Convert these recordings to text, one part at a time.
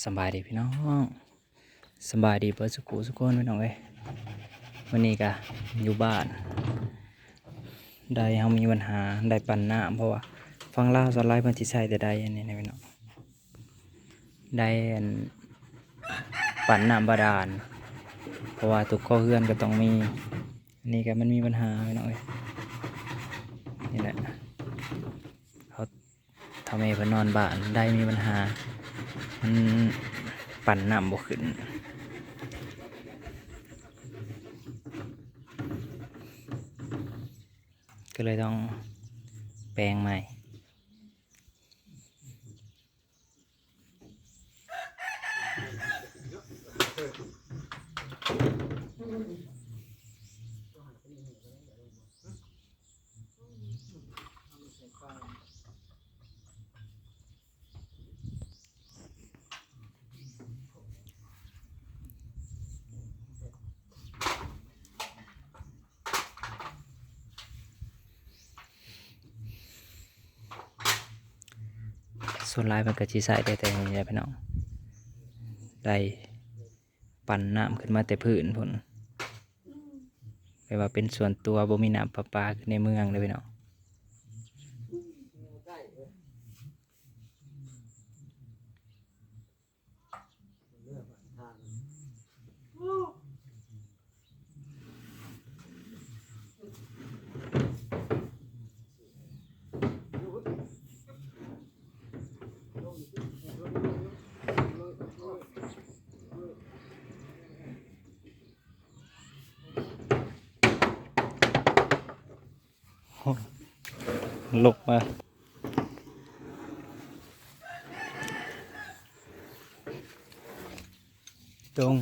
สบายดีพี่น้องสบายดีเปิดสุขุสุขนพี่น้องเอ้ยวันนี้ก็อยู่บ้าน ได้เฮามีปัญหาได้ปันหน้ำเพราะว่าฟังเล่าสไลด์มันสิใช้แต่ได้อันนี้นะพี่น้องได้อันปั่นน้ำบาดาล เพราะว่าทุกข้อเฮือนก็ต้องมีอันนี้ก็มันมีปัญหาพี่น้องเอ้ยนี่แหละเขาทำให้พนอนบ้านได้มีปัญหา ปั่นน้ำบ่ขึ้นก็เลยต้องแปลงใหม่ ส่วนลายมันก็สิใส่ได้แต่นี่แหละพี่น้องได้ปั่นน้ำขึ้นมาแต่พื้นพุ่นแปลว่าเป็นส่วนตัวบ่มีน้ำประปาในเมืองเลยพี่น้อง ลกมาตรง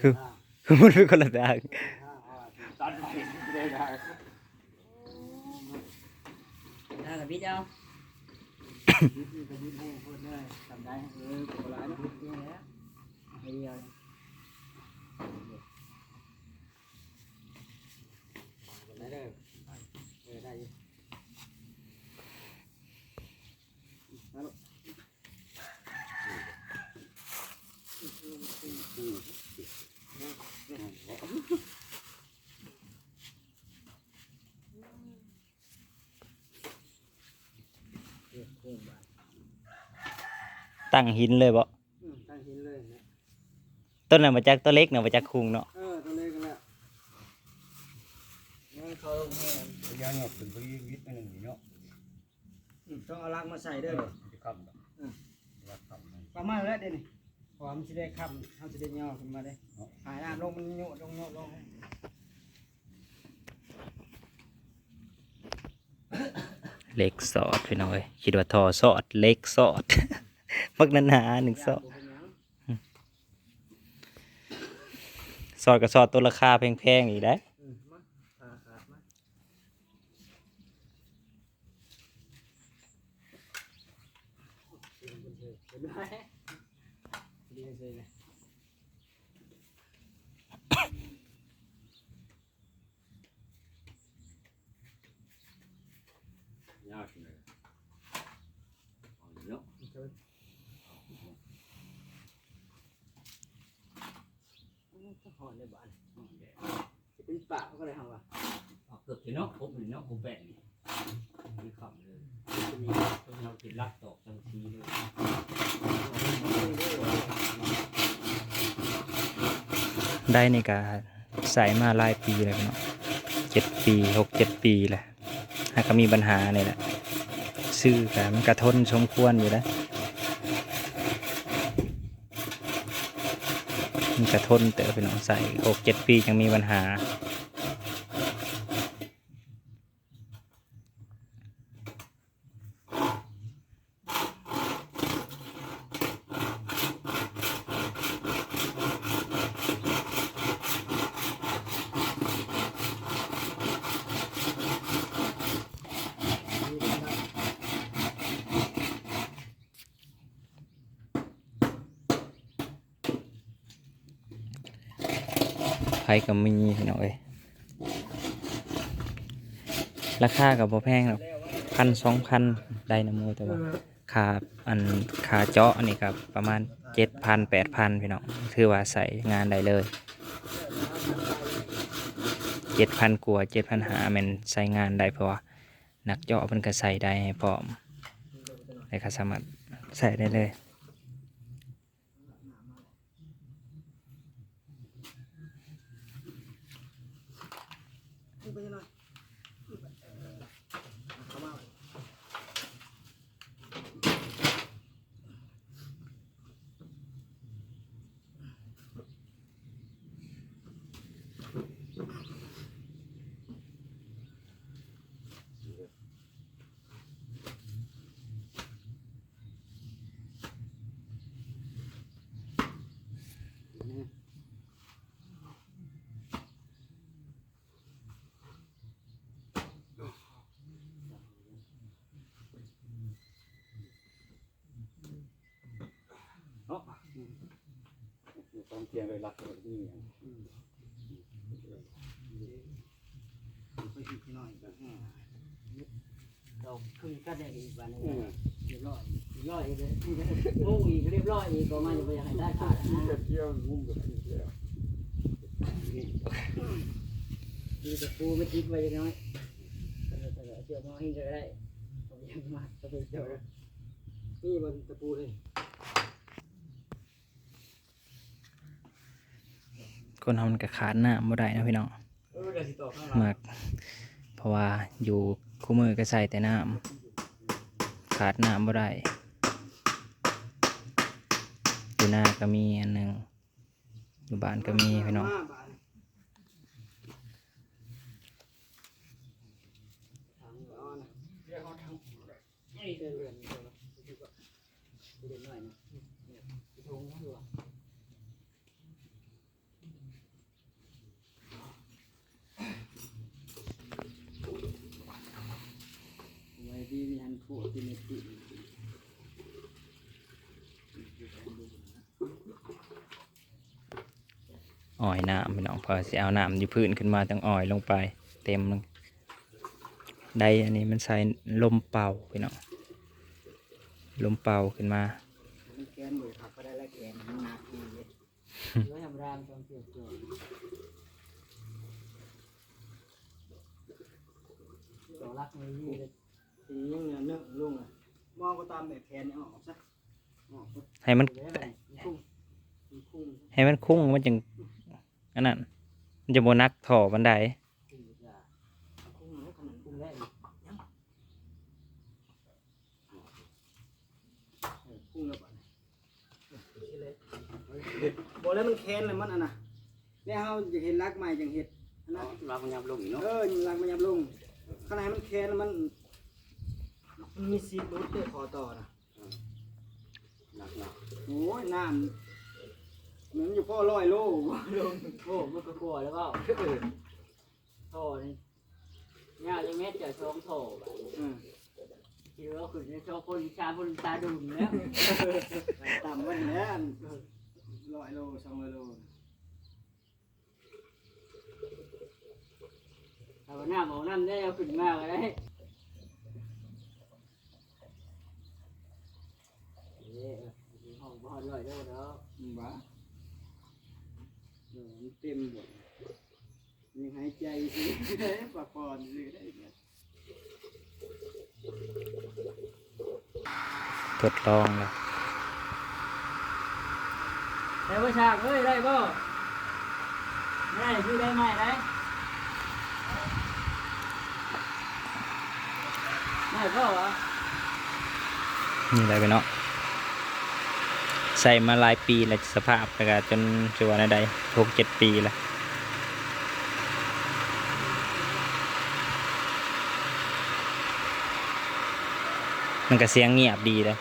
คือคือมันเป็นคนละทางตัดไปได้ได้ได้กับพี่เจ้ายิบนี่ก็ยิบให้พูดเลยทำได้เออโบราณยิบนี่แหละไอ้เดียวได้เด้อเออได้อยู่มาลูกเออโค้งบาด ตั้งหินเลยบ่อืมตั้งหินเลยนะต้นน่ะมาจากตัวเล็กน่ะมาจากคุงเนาะเออตัวเล็กกันแล้วงั้นเขาลงให้มันยาหยอกถึงพอดีวิทย์อันหนึ่งนี่เนาะอืมต้องเอาลักมาใส่เด้อ จะคำแบบรักคำมันประมาณแล้วเด้นี่ความสิได้คำเขาสิได้ย่อขึ้นมาได้หายน้ำลงมันโยดลงโยดลงเล็กสอดพี่น้องเอ้ยคิดว่าทอสอดเล็กสอด มักนันหาหนึ่งซอดสอดกับสอดตัวราคาแพงๆอีกได้เรียนเลยนะ ยากเลยเนาะ หอนในบ้านจะเป็นปากเขาก็เลยทำว่ะเกือบจะนาะครบเลยนาะครบแปดนี่มีคำเลยจะมีต้องเราติดรักตอกทันทีเลยได้ในการใส่มาหลายปีเลยพี่น้องเจ็ดปีหกเจ็ดปีแหละหาก็มีปัญหาเนี่ยแหละซื้อกันมันกระทนสมควรอยู่แล้ว มันกระทนเต๋อพี่น้องใส่หกเจ็ดปียังมีปัญหา กับมีพี่น้องเอ้ยราคากับบ่แพงหรอกพันสองพันได้นะโมแต่ว่าค่าอันค่าเจาะอันนี้ครับประมาณเจ็ดพันแปดพันพี่น้องถือว่าใส่งานได้เลยเจ็ดพันกว่าเจ็ดพันหาแมันใส่งานได้เพราะว่านักเจาะมันก็ใส่ได้พร้อมแต่ก็สามารถใส่ได้เลย เทียงเลยรักเลยนี่ไปอีกหน่อยก็อืมเราคุยกันได้อีกวันหนึงเรียบร้อยเรียบร้อยเลยงูอีกเรียบร้อยอีกก็มาจะไปให้ได้ขาดนะเที่ยวงุ้มกับที่แล้วมีแต่ปูไม่ติดไว้น้อยแต่ละเชือกมอหินก็ได้เอายังมาก็ไปเจอนี่บนตะปูเลย คนทำมันก็ขาดน้ำบ่ได้นะพี่น้องเออเดี๋ยวสิต่อข้างหลังมากเพราะว่าอยู่คู่มือก็ใส่แต่น้ำขาดน้ำบ่ได้อยู่หน้าก็มีอันหนึ่งอยู่บ้านก็มีพี่น้องมาบาดทางเอานะนี่เดินเรือนเดินเดินหน่อยนะทุ่งเขาดู ไว้ดีมีอันผู้ที่มีติ อ่อยน้ำพี่น้องพอสิเอาน้ำอยู่พื้นขึ้นมาต้องอ่อยลงไป เต็มลงได้อันนี้มันใส่ลมเป่าพี่น้องลมเป่าขึ้นมามันแกนมือขับก็ได้แล้วแกนมันหนักอีกเลยแล้วทำรามต้องเกี่ยวเกี่ยวตัวรักไม่ยี่เลยทีนี้ยังเนื้อเนื้อลุงอะมองก็ตามแบบแขนนี่ออกซะออกก็ให้มันแล้วมันคุ้งมันคุ้งให้มันคุ้งมันจึง อันนั้นมันจะโบนักถ่อบันไดคุ้มจ้ะคุ้งแล้วขนาดคุ้มแรกคุ้งแล้วป่ะบอกแล้วมันแค้นเลยมันอะนะแล้วเฮาอยากเห็นรักใหม่จังเห็ดอันนะรักมันยับลงเนาะเออรักมันยับลงขนาดมันแค้นมันมันมีซีดรุดด้วยคอต่อนะหนักหนักโอ้ยน้ำ มือนอยู่พ่อร้อยโลลงโอ้มันก็กลัวแล้วเปล่าโถนี่ยากจะเม็ดจะช่องโถแบบอืมคิดว่าคุณจะชอบคนชาคนตาดุนแล้วต่ำวันนี้ร้อยโลสองร้อยโลเอาหน้าหมองน้ำได้เอาขึ้นมากเลยเอ๊ะห้องบ่อร่อยด้วยเนาะอืมวะ เออมันเต็มหมดยังหายใจสิปากปอนสิได้เนี่ยทดลองแล้วได้บ่ชากเอ้ยได้บ่ได้คือได้ไหมได้ได้บ่วะนี่อะไรไปเนาะ ใส่มาหลายปีแล้วสภาพแล้วก็จนถือว่าในใดหกเจ็ดปีแล้วมันก็เสียงเงียบดีเลย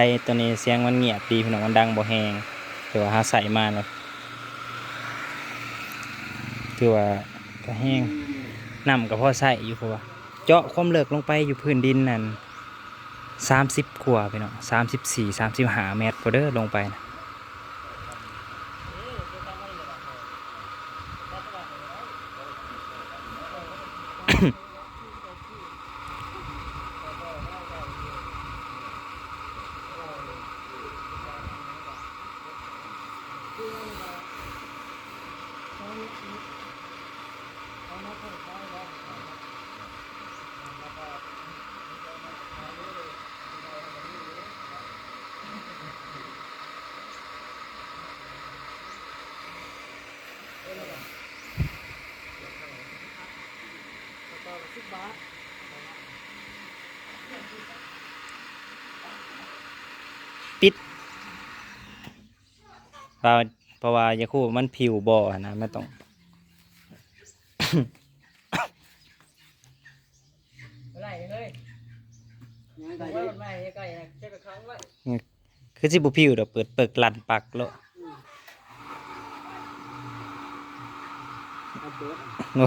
ได้ตัวนี้เสียงมันเงียบดีพี่น้องมันดังบ่แหงถือว่าหาใส่มาเลยถือว่าก็แห้งน้ำกับพ่อใส่อยู่เพราะว่าเจาะความเลิกลงไปอยู่พื้นดินนั่นสามสิบขวบไปเนาะสามสิบสี่สามสิบห้าเมตรพอเด้อลงไปนะ เพราะเพราะว่ายาคูมันผิวบ่อนะไม่ต้องไรเฮ้ยยังแต่ได้ว่าไม่ไก่เจ็บครั้งไว้คือสิบุผิวเดี๋ยวเปิดเปิดลันปักแล้ว เอา